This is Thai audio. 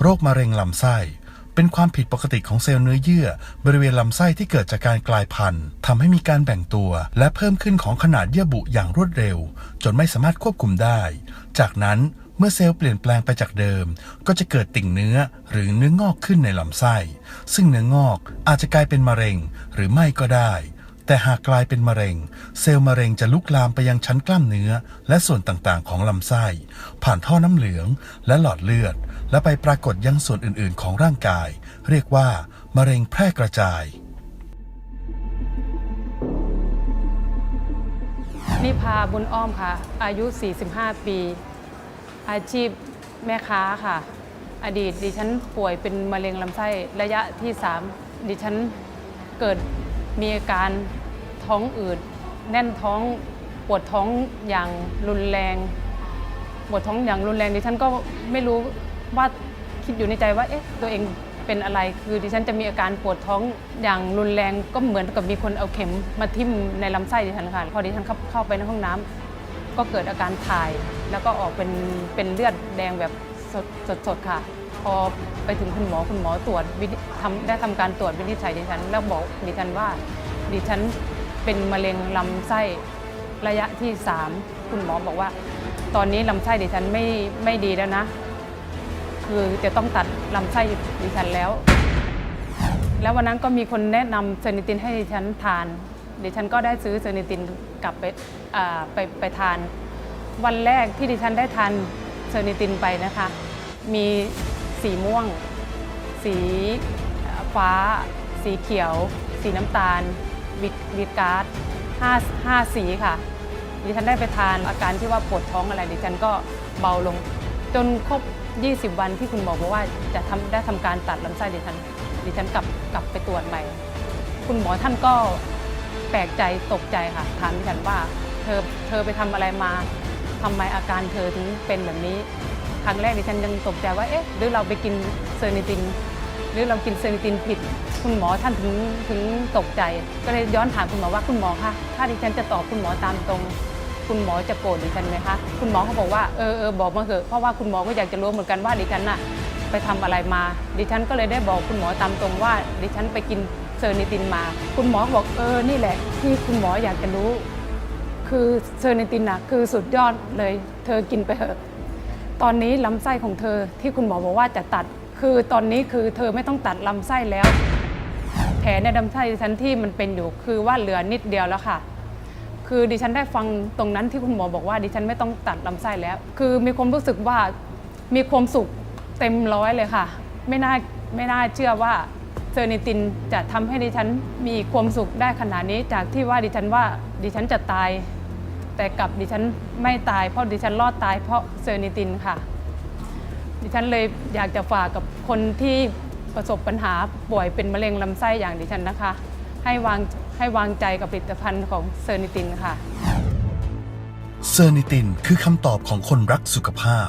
โรคมะเร็งลำไส้ เป็นความผิดปกติของเซลล์เนื้อเยื่อ บริเวณลำไส้ที่เกิดจากการกลายพันธุ์ทำให้มีการแบ่งตัว และเพิ่มขึ้นของขนาดเยื่อบุอย่างรวดเร็ว จนไม่สามารถควบคุมได้ จากนั้นเมื่อเซลล์เปลี่ยนแปลงไปจากเดิม ก็จะเกิดติ่งเนื้อหรือเนื้องอกขึ้นในลำไส้ ซึ่งเนื้องอกอาจจะกลายเป็นมะเร็งหรือไม่ก็ได้ แต่หากกลายเป็นมะเร็ง เซลล์มะเร็งจะลุกลามไปยังชั้นกล้ามเนื้อ และส่วนต่างๆ ของลำไส้ ผ่านท่อน้ำเหลือง และหลอดเลือด และไปปรากฏยังส่วนอื่นๆ ของร่างกาย เรียกว่ามะเร็งแพร่กระจาย นิพาบุญอ้อมค่ะ อายุ 45 ปี อาชีพแม่ค้าค่ะ อดีตดิฉันป่วยเป็นมะเร็งลำไส้ระยะที่ 3 ดิฉันเกิดมีอาการ ท้องอืดแน่นท้องปวดท้องอย่างรุนแรง ปวดท้องอย่างรุนแรงดิฉันก็ไม่รู้ว่าคิดอยู่ในใจว่าเอ๊ะตัวเองเป็นอะไรคือดิฉันจะมีอาการปวดท้องอย่างรุนแรงก็เหมือนกับมีคนเอาเข็มมาทิ่มในลำไส้ดิฉันค่ะพอดิฉันเข้าเข้าไปในห้องน้ำก็เกิดอาการถ่าย แล้วก็ออกเป็นเป็นเลือดแดงแบบสดสดสดค่ะ พอไปถึงคุณหมอคุณหมอตรวจทำได้ทำการตรวจวินิจฉัยดิฉัน แล้วบอกดิฉันว่าดิฉัน เป็นมะเร็งลำไส้ระยะที่ 3 คุณหมอบอกว่า ตอนนี้ลำไส้ดิฉันไม่ไม่ดีแล้วนะ คือจะต้องตัดลำไส้ดิฉันแล้ว แล้ววันนั้นก็มีคนแนะนำเซอร์นิตินให้ดิฉันทาน ดิฉันก็ได้ซื้อเซอร์นิตินกลับไปไปไปทาน วันแรกที่ดิฉันได้ทานเซอร์นิตินไปนะคะ มีสีม่วง สีฟ้า สีเขียว สีน้ำตาล วิตวิตการ์ดห้าห้าสีค่ะ ดิฉันได้ไปทานอาการที่ว่าปวดท้องอะไร ดิฉันก็เบาลง จนครบ 20 วันที่คุณหมอบอกว่าจะทำได้ทำการตัดลำไส้ดิฉัน ดิฉันกลับกลับไปตรวจใหม่ คุณหมอท่านก็แปลกใจตกใจค่ะ ถามดิฉันว่าเธอเธอไปทำอะไรมาทำไมอาการเธอถึงเป็นแบบนี้ ครั้งแรกดิฉันยังตกใจว่าเอ๊ะหรือเราไปกินเซอร์นิติน รือเรากินเซอร์นิตินผิด คุณหมอท่านถึงถึงตกใจ ก็เลยย้อนถามคุณหมอว่าคุณหมอคะถ้าดิฉันจะตอบคุณหมอตามตรง คุณหมอจะโกรธดิฉันไหมคะคุณหมอเขาบอกว่าเออเออบอกมาเถอะเพราะว่าคุณหมอก็อยากจะรู้เหมือนกันว่าดิฉันน่ะไปทำอะไรมา ดิฉันก็เลยได้บอกคุณหมอตามตรงว่า ดิฉันไปกินเซอร์นิตินมา คุณหมอบอกเออนี่แหละ ที่คุณหมออยากจะรู้ คือเซอร์นิตินน่ะคือสุดยอดเลย เธอกินไปเถอะ ตอนนี้ลำไส้ของเธอที่คุณหมอบอกว่าจะตัด คือตอนนี้คือเธอไม่ต้องตัดลำไส้แล้ว แผลในลำไส้ดิฉันที่มันเป็นอยู่คือว่าเหลือนิดเดียวแล้วค่ะ คือดิฉันได้ฟังตรงนั้นที่คุณหมอบอกว่าดิฉันไม่ต้องตัดลำไส้แล้ว คือมีความรู้สึกว่ามีความสุขเต็มร้อยเลยค่ะ ไม่น่าไม่น่าเชื่อว่าเซอร์นิตินจะทำให้ดิฉันมีความสุขได้ขนาดนี้จากที่ว่าดิฉันว่าดิฉันจะตาย แต่กลับดิฉันไม่ตายเพราะดิฉันรอดตายเพราะเซอร์นิตินค่ะ ดิฉันเลยอยากจะฝากกับคนที่ประสบปัญหาป่วยเป็นมะเร็งลำไส้อย่างดิฉันนะคะ ให้วางให้วางใจกับผลิตภัณฑ์ของเซอร์นิตินค่ะ เซอร์นิตินคือคำตอบของคนรักสุขภาพ